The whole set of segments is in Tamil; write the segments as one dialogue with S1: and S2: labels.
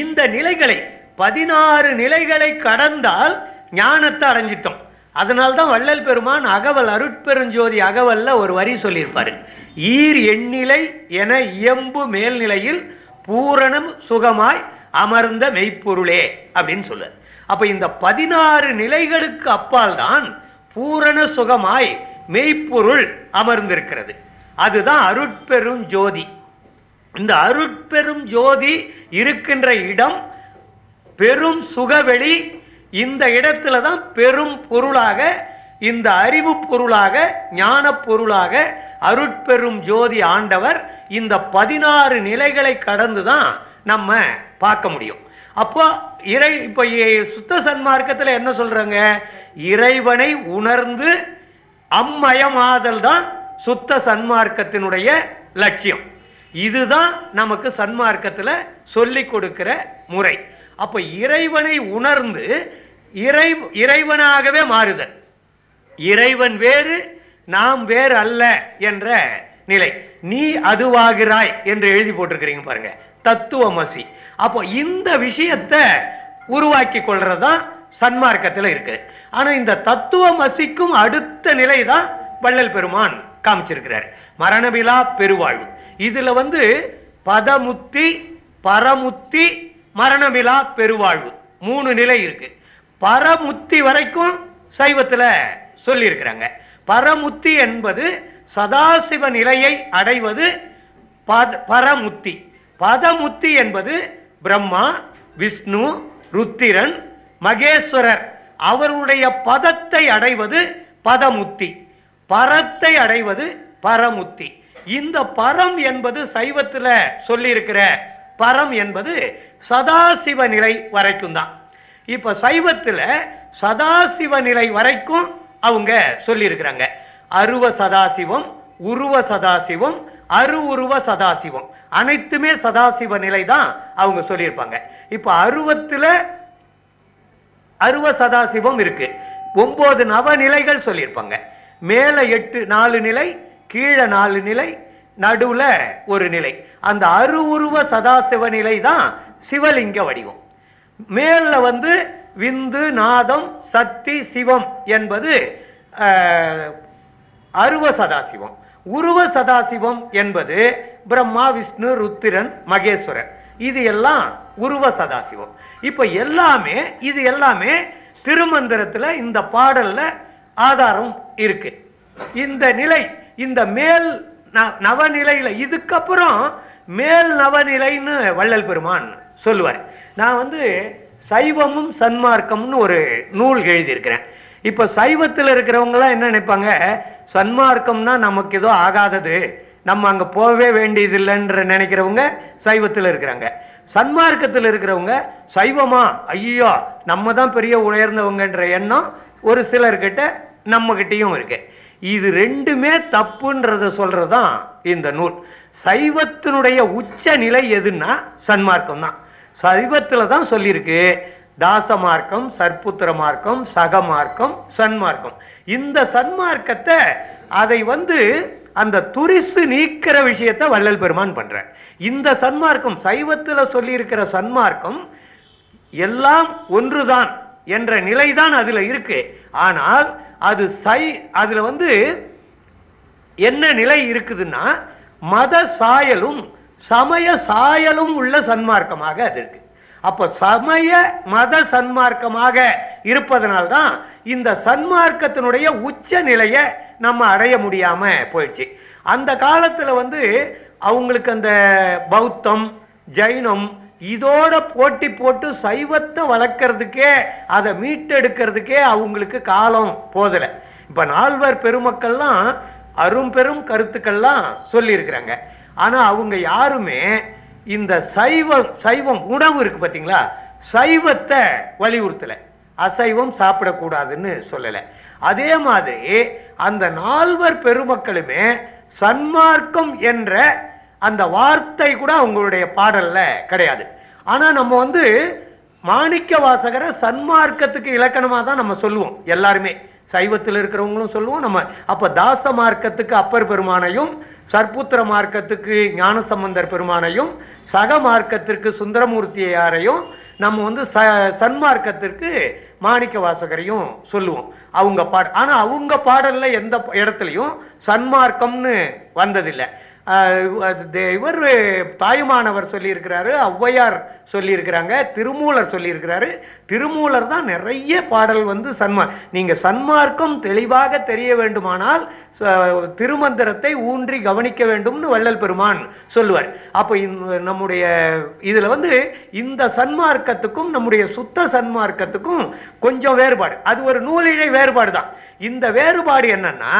S1: இந்த நிலைகளை பதினாறு நிலைகளை கடந்தால் ஞானத்தை அடைஞ்சிட்டோம். அதனால்தான் வள்ளல் பெருமான் அகவல் அருட்பெருஞ்சோதி அகவல்ல ஒரு வரி சொல்லியிருப்பாரு. ஈர் எண்ணிலை என இயம்பு மேல்நிலையில் பூரணம் சுகமாய் அமர்ந்த மெய்ப்பொருளே அப்படின்னு சொல்லுவார் அப்ப இந்த பதினாறு நிலைகளுக்கு அப்பால் தான் பூரண சுகமாய் மெய்ப்பொருள் அமர்ந்திருக்கிறது. அதுதான் அருட்பெரும் ஜோதி இந்த அருட்பெரும் ஜோதி இருக்கின்ற இடம் பெரும் சுகவெளி. இந்த இடத்துல தான் பெரும் பொருளாக இந்த அறிவு பொருளாக ஞான பொருளாக அருட்பெரும் ஜோதி ஆண்டவர் இந்த பதினாறு நிலைகளை கடந்து தான் நம்ம பார்க்க முடியும். அப்போ இறை இப்போ சுத்த சன்மார்க்கத்தில் என்ன சொல்றாங்க? இறைவனை உணர்ந்து அம்மயமாதல் தான் சுத்த சன்மார்க்கத்தினுடைய லட்சியம். இதுதான் நமக்கு சன்மார்க்கத்தில் சொல்லி கொடுக்கிற முறை. அப்போ இறைவனை உணர்ந்து இறை இறைவனாகவே மாறுதல். இறைவன் வேறு நாம் வேறு அல்ல என்ற நிலை. நீ அதுவாகிறாய் என்று எழுதி போட்டிருக்கிறீங்க பாருங்க. தத்துவமசி. அப்போ இந்த விஷயத்தை உருவாக்கி கொள்றதுதான் சன்மார்க்கத்தில் இருக்கு. ஆனால் இந்த தத்துவமசிக்கும் அடுத்த நிலை தான் வள்ளல் பெருமான் காமிச்சிருக்கிறார். மரணவிழா பெருவாழ்வு. இதில் வந்து பதமுத்தி பரமுத்தி மரணமிலா பெருவாழ்வு. மூணு நிலை இருக்கு. பரமுத்தி வரைக்கும் சைவத்தில் சொல்லியிருக்கிறாங்க. பரமுத்தி என்பது சதாசிவ நிலையை அடைவது பத பரமுத்தி. பதமுத்தி என்பது பிரம்மா விஷ்ணு ருத்திரன் மகேஸ்வரர். அவருடைய பதத்தை அடைவது பதமுத்தி. பரத்தை அடைவது பரமுத்தி. இந்த பரம் என்பது சைவத்துல சொல்லியிருக்கிற பரம் என்பது சதாசிவ நிலை வரைக்கும் தான். இப்ப சைவத்துல சதாசிவ நிலை வரைக்கும் அவங்க சொல்லியிருக்கிறாங்க. அருவ சதாசிவம் உருவ சதாசிவம் அரு உருவ சதாசிவம். அனைத்துமே சதாசிவ நிலை தான் அவங்க சொல்லியிருப்பாங்க. இப்போ அருவத்துல அருவ சதாசிவம் இருக்கு. ஒன்பது நவநிலைகள் சொல்லியிருப்பாங்க. மேலே எட்டு நாலு நிலை கீழே நாலு நிலை நடுவில் ஒரு நிலை. அந்த அருவுருவ சதாசிவ நிலை தான் சிவலிங்க வடிவம். மேல வந்து விந்து நாதம் சக்தி சிவம் என்பது அருவ சதாசிவம். உருவ சதாசிவம் என்பது பிரம்மா விஷ்ணு ருத்திரன் மகேஸ்வரன். இது எல்லாம் உருவ சதாசிவம். இப்போ எல்லாமே இது எல்லாமே திருமந்திரத்தில் இந்த பாடலில் ஆதாரம் இருக்கு. இந்த நிலை இந்த மேல் ந- நவநிலையில இதுக்கப்புறம் மேல் நவநிலைன்னு வள்ளல் பெருமான் சொல்லுவார். நான் வந்து சைவமும் சன்மார்க்கம்னு ஒரு நூல் எழுதியிருக்கிறேன். இப்போ சைவத்தில் இருக்கிறவங்களாம் என்ன நினைப்பாங்க? சன்மார்க்கம்னா நமக்கு ஏதோ ஆகாதது. நம்ம அங்கே போகவே வேண்டியதில்லைன்ற நினைக்கிறவங்க சைவத்தில் இருக்கிறாங்க. சன்மார்க்கத்தில் இருக்கிறவங்க சைவமா? ஐயோ நம்ம தான் பெரிய உயர்ந்தவங்கன்ற எண்ணம் ஒரு சிலர்கிட்ட நம்மகிட்டையும் இருக்குது இது ரெண்டுமே தப்புன்றத சொல்றதான் இந்த நூல். சைவத்தினுடைய உச்ச நிலை எதுன்னா சன்மார்க்கம் தான். சைவத்தில் தான் சொல்லியிருக்கு. தாச மார்க்கம் சற்புத்திர மார்க்கம் சக மார்க்கம் சன்மார்க்கம். இந்த சன்மார்க்கத்தை அதை வந்து அந்த துரிசு நீக்கிற விஷயத்தை வள்ளல் பெருமான் பண்ற இந்த சன்மார்க்கம் சைவத்தில் சொல்லியிருக்கிற சன்மார்க்கம் எல்லாம் ஒன்றுதான் என்ற நிலைதான் அதுல இருக்கு. ஆனால் அது சை அதில் வந்து என்ன நிலை இருக்குதுன்னா மத சாயலும் சமய சாயலும் உள்ள சன்மார்க்கமாக அது இருக்கு. அப்போ சமய மத சன்மார்க்கமாக இருப்பதனால்தான் இந்த சன்மார்க்கத்தினுடைய உச்ச நிலையை நம்ம அடைய முடியாம போயிடுச்சு. அந்த காலத்தில் வந்து அவங்களுக்கு அந்த பௌத்தம் ஜைனம் இதோட போட்டி போட்டு சைவத்தை வளர்க்கறதுக்கே அதை மீட்டெடுக்கிறதுக்கே அவங்களுக்கு காலம் போதலை. இப்ப நால்வர் பெருமக்கள்லாம் அரும்பெரும் கருத்துக்கள்லாம் சொல்லியிருக்கிறாங்க. ஆனா அவங்க யாருமே இந்த சைவம் சைவம் உணவு இருக்கு பாத்தீங்களா? சைவத்தை வலியுறுத்தல. அசைவம் சாப்பிடக்கூடாதுன்னு சொல்லல. அதே மாதிரி அந்த நால்வர் பெருமக்களுமே சன்மார்க்கம் என்ற அந்த வார்த்தை கூட அவங்களுடைய பாடல்ல கிடையாது. ஆனால் நம்ம வந்து மாணிக்க வாசகரை சன்மார்க்கத்துக்கு இலக்கணமாக தான் நம்ம சொல்லுவோம் எல்லாருமே. சைவத்தில் இருக்கிறவங்களும் சொல்லுவோம் நம்ம அப்போ தாச மார்க்கத்துக்கு அப்பர் பெருமானையும் சர்புத்திர மார்க்கத்துக்கு ஞானசம்பந்தர் பெருமானையும் சக மார்க்கத்திற்கு சுந்தரமூர்த்தியாரையும் நம்ம வந்து ச சன்மார்க்கத்திற்கு மாணிக்க வாசகரையும் சொல்லுவோம். அவங்க பாட ஆனால் அவங்க பாடலில் எந்த இடத்துலையும் சன்மார்க்கம்னு வந்ததில்லை. இவர் தாயுமானவர் சொல்லியிருக்கிறாரு ஔவையார் சொல்லியிருக்கிறாங்க திருமூலர் சொல்லியிருக்கிறாரு. திருமூலர் தான் நிறைய பாடல் வந்து சன்மா நீங்கள் சன்மார்க்கம் தெளிவாக தெரிய வேண்டுமானால் திருமந்திரத்தை ஊன்றி கவனிக்க வேண்டும்னு வள்ளல் பெருமான் சொல்லுவார். அப்போ நம்முடைய இதில் வந்து இந்த சன்மார்க்கத்துக்கும் நம்முடைய சுத்த சன்மார்க்கத்துக்கும் கொஞ்சம் வேறுபாடு. அது ஒரு நூலிழை வேறுபாடு தான் இந்த வேறுபாடு என்னன்னா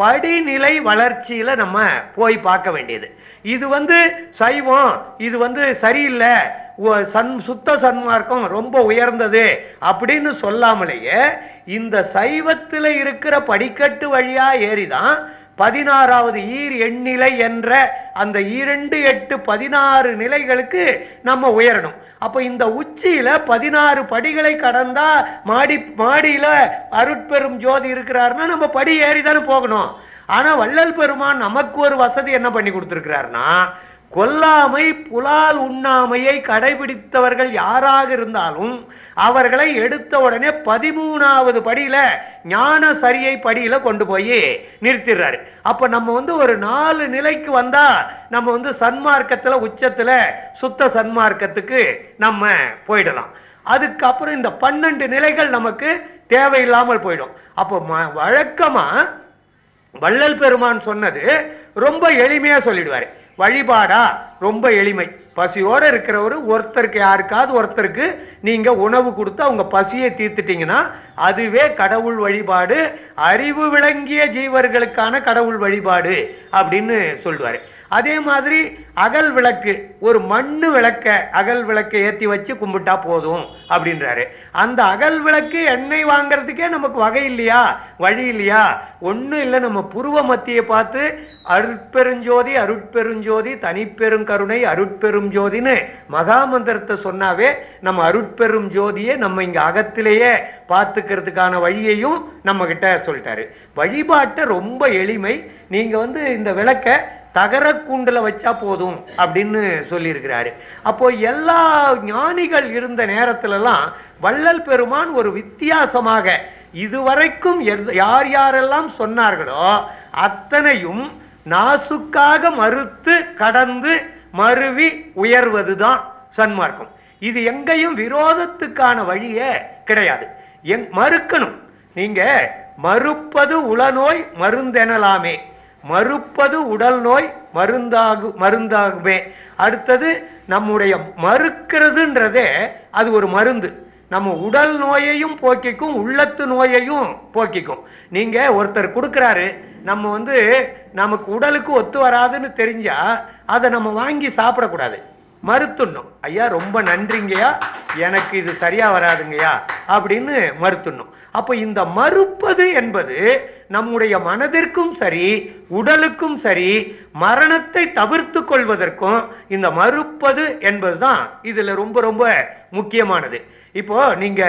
S1: படிநிலை வளர்ச்சியில நம்ம போய் பார்க்க வேண்டியது. இது வந்து சைவம் இது வந்து சரியில்லை சன் சுத்த சன்மார்க்கம் ரொம்ப உயர்ந்தது அப்படின்னு சொல்லாமலேயே இந்த சைவத்தில் இருக்கிற படிக்கட்டு வழியா ஏறிதான் பதினாறாவது ஈர் எண்ணிலை என்ற அந்த இரண்டு எட்டு பதினாறு நிலைகளுக்கு நம்ம உயரணும். அப்போ இந்த உச்சியில் பதினாறு படிகளை கடந்தா மாடி மாடியில் அருட்பெரும் ஜோதி இருக்கிறாருன்னா நம்ம படி ஏறி தானே போகணும். ஆனால் வள்ளல் பெருமான் நமக்கு ஒரு வசதி என்ன பண்ணி கொடுத்துருக்கிறாருன்னா கொல்லாமை புலால் உண்ணாமையை கடைபிடித்தவர்கள் யாராக இருந்தாலும் அவர்களை எடுத்த உடனே பதிமூணாவது படியில ஞான சரியை படியில கொண்டு போய் நிறுத்திடுறாரு. அப்ப நம்ம வந்து ஒரு நாலு நிலைக்கு வந்தா நம்ம வந்து சன்மார்க்கத்துல உச்சத்துல சுத்த சன்மார்க்கத்துக்கு நம்ம போயிடலாம். அதுக்கப்புறம் இந்த பன்னெண்டு நிலைகள் நமக்கு தேவையில்லாமல் போயிடும். அப்போ ம- வழக்கமா வள்ளல் பெருமான் சொன்னது ரொம்ப எளிமையா சொல்லிடுவாரு. வழிபாடா? ரொம்ப எளிமை. பசியோடு இருக்கிறவர் ஒருத்தருக்கு யாருக்காவது ஒருத்தருக்கு நீங்கள் உணவு கொடுத்து அவங்க பசியை தீர்த்துட்டிங்கன்னா அதுவே கடவுள் வழிபாடு அறிவு விளங்கிய ஜீவர்களுக்கான கடவுள் வழிபாடு அப்படின்னு சொல்லுவார். அதே மாதிரி அகல் விளக்கு ஒரு மண்ணு விளக்க அகல் விளக்கை ஏற்றி வச்சு கும்பிட்டா போதும் அப்படின்றாரு. அந்த அகல் விளக்கு எண்ணெய் வாங்குறதுக்கே நமக்கு வகை இல்லையா? வழி இல்லையா? ஒன்றும் இல்லை நம்ம புருவ மத்தியை பார்த்து அருட்பெருஞ்சோதி அருட்பெருஞ்சோதி தனிப்பெருங்கருணை அருட்பெரும் ஜோதின்னு மகாமந்திரத்தை சொன்னாவே நம்ம அருட்பெரும் ஜோதியை நம்ம இங்கே அகத்திலேயே பார்த்துக்கிறதுக்கான வழியையும் நம்மக்கிட்ட சொல்லிட்டாரு. வழிபாட்டை ரொம்ப எளிமை. நீங்கள் வந்து இந்த விளக்கை தகர கூண்டில் வச்சா போதும் அப்படின்னு சொல்லியிருக்கிறாரு. அப்போ எல்லா ஞானிகள் இருந்த நேரத்திலலாம் வள்ளல் பெருமான் ஒரு வித்தியாசமாக இதுவரைக்கும் எது- யார் யாரெல்லாம் சொன்னார்களோ அத்தனையும் நாசுக்காக மறுத்து கடந்து மருவி உயர்வதுதான் சன்மார்க்கம். இது எங்கேயும் விரோதத்துக்கான வழியே கிடையாது. எங் மறுக்கணும். நீங்க மறுப்பது உளநோய் மருந்தெனலாமே. மறுப்பது உடல் நோய் மருந்தாகு மருந்தாகுமே. அடுத்தது நம்முடைய மறுக்கிறதுன்றதே அது ஒரு மருந்து. நம்ம உடல் நோயையும் போக்கிக்கும் உள்ளத்து நோயையும் போக்கிக்கும். நீங்கள் ஒருத்தர் கொடுக்குறாரு நம்ம வந்து நமக்கு உடலுக்கு ஒத்து வராதுன்னு தெரிஞ்சால் அதை நம்ம வாங்கி சாப்பிடக்கூடாது. மறுத்துடணும் ஐயா ரொம்ப நன்றிங்கய்யா. எனக்கு இது சரியா வராதுங்கய்யா. அப்படின்னு மறுத்துடணும் அப்போ இந்த மறுப்பது என்பது நம்முடைய மனதிற்கும் சரி உடலுக்கும் சரி மரணத்தை தவிர்த்து கொள்வதற்கும் இந்த மறுப்பது என்பதுதான் இதுல ரொம்ப ரொம்ப முக்கியமானது. இப்போ நீங்க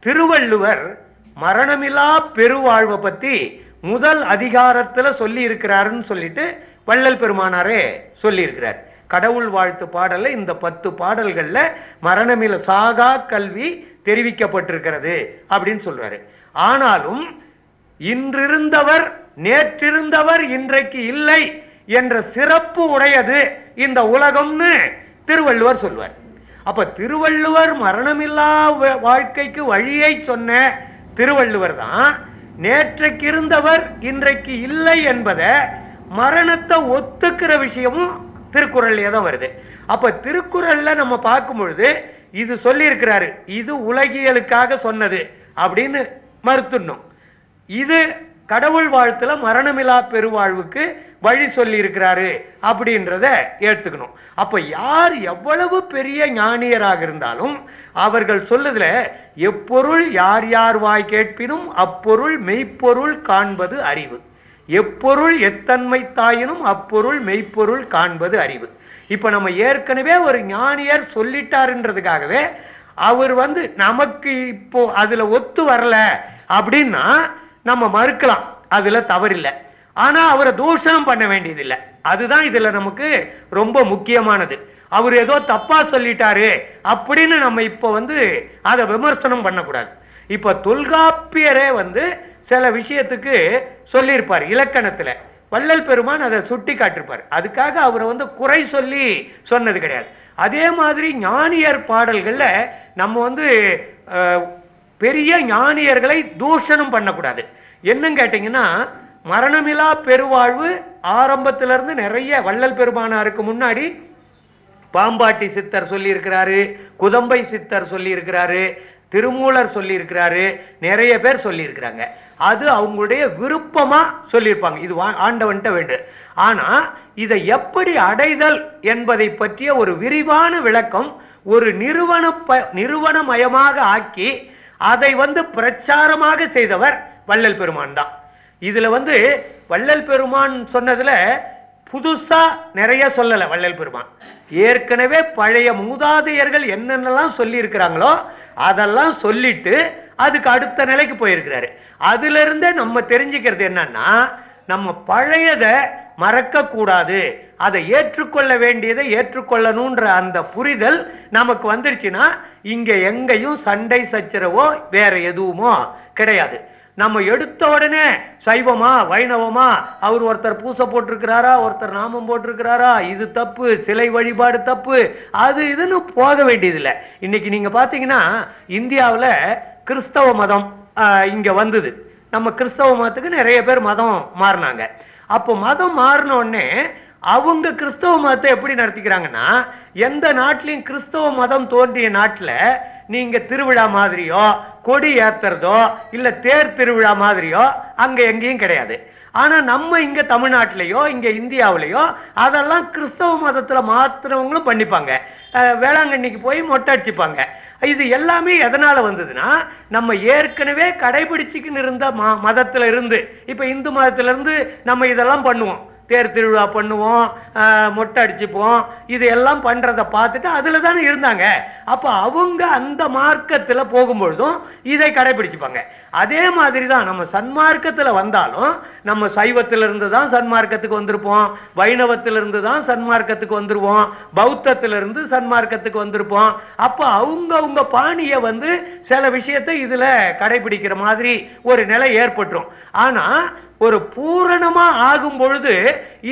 S1: திருவள்ளுவர் மரணமில்லா பெருவாழ்வை பத்தி முதல் அதிகாரத்துல சொல்லி இருக்கிறாருன்னு சொல்லிட்டு வள்ளல் பெருமானாரே சொல்லியிருக்கிறார். கடவுள் வாழ்த்து பாடலில் இந்த பத்து பாடல்கள்ல மரணமில சாகா கல்வி தெரிவிக்கப்பட்டிருக்கிறது அப்படின்னு சொல்றாரு. ஆனாலும் இன்றிருந்தவர் நேற்றிருந்தவர் இன்றைக்கு இல்லை என்ற சிறப்பு உடையது இந்த உலகம்னு திருவள்ளுவர் சொல்வார். அப்ப திருவள்ளுவர் மரணமில்லா வ- வாழ்க்கைக்கு வழியை சொன்ன திருவள்ளுவர் தான் நேற்றைக்கு இருந்தவர் இன்றைக்கு இல்லை என்பதை மரணத்தை ஒத்துக்கிற விஷயமும் திருக்குறள்லேயே தான் வருது. அப்போ திருக்குறளில் நம்ம பார்க்கும்பொழுது இது சொல்லியிருக்கிறாரு இது உலகியலுக்காக சொன்னது அப்படின்னு மறுத்துடணும். இது கடவுள் வாழ்த்துல மரணமில்லா பெருவாழ்வுக்கு வழி சொல்லி இருக்கிறாரு அப்படின்றத ஏற்றுக்கணும் அப்ப யார் எவ்வளவு பெரிய ஞானியராக இருந்தாலும் அவர்கள் சொல்லுதுல எப்பொருள் யார் யார் வாய் கேட்பினும் அப்பொருள் மெய்ப்பொருள் காண்பது அறிவு. எப்பொருள் எத்தன்மை தாயினும் அப்பொருள் மெய்ப்பொருள் காண்பது அறிவு. இப்ப நம்ம ஏற்கனவே ஒரு ஞானியர் சொல்லிட்டாருன்றதுக்காகவே அவர் வந்து நமக்கு இப்போ அதுல ஒத்து வரல அப்படின்னா நம்ம மறுக்கலாம். அதுல தவறில்லை. ஆனா அவரை தூஷணம் பண்ண வேண்டியதில்லை. அதுதான் இதுல நமக்கு ரொம்ப முக்கியமானது. அவர் ஏதோ தப்பா சொல்லிட்டாரு அப்படின்னு நம்ம இப்ப வந்து அதை விமர்சனம் பண்ணக்கூடாது. இப்ப தொல்காப்பியரே வந்து சில விஷயத்துக்கு சொல்லியிருப்பார் இலக்கணத்தில். வள்ளல் பெருமான் அதை சுட்டி காட்டிருப்பார் அதுக்காக அவரை வந்து குறை சொல்லி சொன்னது கிடையாது. அதே மாதிரி ஞானியர் பாடல்களில் நம்ம வந்து பெரிய ஞானியர்களை தூஷணம் பண்ணக்கூடாது. என்னன்னு கேட்டிங்கன்னா மரணமிலா பெருவாழ்வு ஆரம்பத்திலிருந்து நிறைய வள்ளல் பெருமானாருக்கு முன்னாடி பாம்பாட்டி சித்தர் சொல்லியிருக்கிறாரு குதம்பை சித்தர் சொல்லியிருக்கிறாரு திருமூலர் சொல்லியிருக்கிறாரு நிறைய பேர் சொல்லியிருக்கிறாங்க. அது அவங்களுடைய விருப்பமா சொல்லியிருப்பாங்க. இது வா- ஆண்டவன்ட்ட வேண்டு. ஆனா இதை எப்படி அடைதல் என்பதை பற்றிய ஒரு விரிவான விளக்கம் ஒரு நிறுவன ப- நிறுவனமயமாக ஆக்கி அதை வந்து பிரச்சாரமாக செய்தவர் வள்ளல் பெருமான் தான். இதுல வந்து வள்ளல் பெருமான் சொன்னதுல புதுசா நிறைய சொல்லலை வள்ளல் பெருமான். ஏற்கனவே பழைய மூதாதையர்கள் என்னென்னலாம் சொல்லி இருக்கிறாங்களோ அதெல்லாம் சொல்லிட்டு அதுக்கு அடுத்த நிலைக்கு போயிருக்கிறாரு. அதுல இருந்தே நம்ம தெரிஞ்சுக்கிறது என்னன்னா நம்ம பழையத மறக்க கூடாது அதை ஏற்றுக்கொள்ள வேண்டியதை ஏற்றுக்கொள்ளணுன்ற அந்த புரிதல் நமக்கு வந்துருச்சுன்னா இங்க எங்கேயும் சண்டை சச்சரவோ வேற எதுவுமோ கிடையாது. நம்ம எடுத்த உடனே சைவமா வைணவமா அவர் ஒருத்தர் பூசை போட்டிருக்கிறாரா ஒருத்தர் நாமம் போட்டிருக்கிறாரா இது தப்பு சிலை வழிபாடு தப்பு அது இதுன்னு போக வேண்டியதில்லை. இன்னைக்கு நீங்க பாத்தீங்கன்னா இந்தியாவில் கிறிஸ்தவ மதம் இங்கே வந்தது. நம்ம கிறிஸ்தவ மதத்துக்கு நிறைய பேர் மதம் மாறினாங்க. அப்போ மதம் மாறினோடனே அவங்க கிறிஸ்தவ மதத்தை எப்படி நடத்திக்கிறாங்கன்னா எந்த நாட்டிலையும் கிறிஸ்தவ மதம் தோன்றிய நாட்டில் நீங்கள் திருவிழா மாதிரியோ கொடி ஏத்துறதோ இல்லை தேர் திருவிழா மாதிரியோ அங்கே எங்கேயும் கிடையாது. ஆனால் நம்ம இங்கே தமிழ்நாட்டிலையோ இங்கே இந்தியாவிலையோ அதெல்லாம் கிறிஸ்தவ மதத்தில் மாத்திரவங்களும் பண்ணிப்பாங்க. வேளாங்கண்ணிக்கு போய் மொட்டை அடிச்சுப்பாங்க. இது எல்லாமே எதனால் வந்ததுன்னா நம்ம ஏற்கனவே கடைபிடிச்சிக்கின்னு இருந்த ம மதத்தில் இருந்து. இப்போ இந்து மதத்துல இருந்து நம்ம இதெல்லாம் பண்ணுவோம். தேர் திருவிழா பண்ணுவோம் மொட்டை அடிச்சுப்போம். இது எல்லாம் பண்ணுறதை பார்த்துட்டு அதில் தானே இருந்தாங்க. அப்போ அவங்க அந்த மார்க்கத்தில் போகும்பொழுதும் இதை கடைபிடிச்சுப்பாங்க. அதே மாதிரி தான் நம்ம சன்மார்க்கத்தில் வந்தாலும் நம்ம சைவத்திலிருந்து தான் சன்மார்க்கத்துக்கு வந்திருப்போம். வைணவத்திலிருந்து தான் சன்மார்க்கத்துக்கு வந்துருவோம் பௌத்தத்திலிருந்து சன்மார்க்கத்துக்கு வந்திருப்போம். அப்போ அவங்க அவங்க பாணியை வந்து சில விஷயத்தை இதில் கடைபிடிக்கிற மாதிரி ஒரு நிலை ஏற்பட்டுரும். ஆனால் ஒரு பூரணமாக ஆகும் பொழுது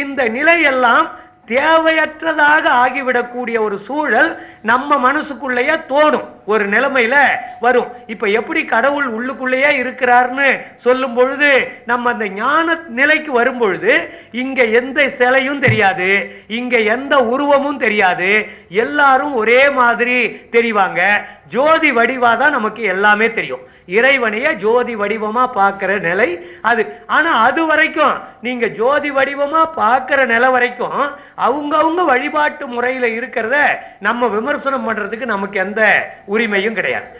S1: இந்த நிலையெல்லாம் தேவையற்றதாக ஆகிவிடக்கூடிய ஒரு சூழல் நம்ம மனசுக்குள்ளேயே தோணும். ஒரு நிலைமையில வரும். இப்ப எப்படி கடவுள் உள்ளுக்குள்ளேயே இருக்கிறார்னு சொல்லும் பொழுது நம்ம அந்த ஞான நிலைக்கு வரும் பொழுது இங்க எந்த சிலையும் தெரியாது இங்க எந்த உருவமும் தெரியாது எல்லாரும் ஒரே மாதிரி தெரிவாங்க. ஜோதி வடிவா தான் நமக்கு எல்லாமே தெரியும். இறைவனையே ஜோதி வடிவமா பார்க்கிற நிலை அது. ஆனா அது வரைக்கும் நீங்க ஜோதி வடிவமா பார்க்கிற நிலை வரைக்கும் அவங்கவுங்க வழிபாட்டு முறையில இருக்கிறத நம்ம விமர்சனம் பண்றதுக்கு நமக்கு எந்த உரிமையும் கிடையாது.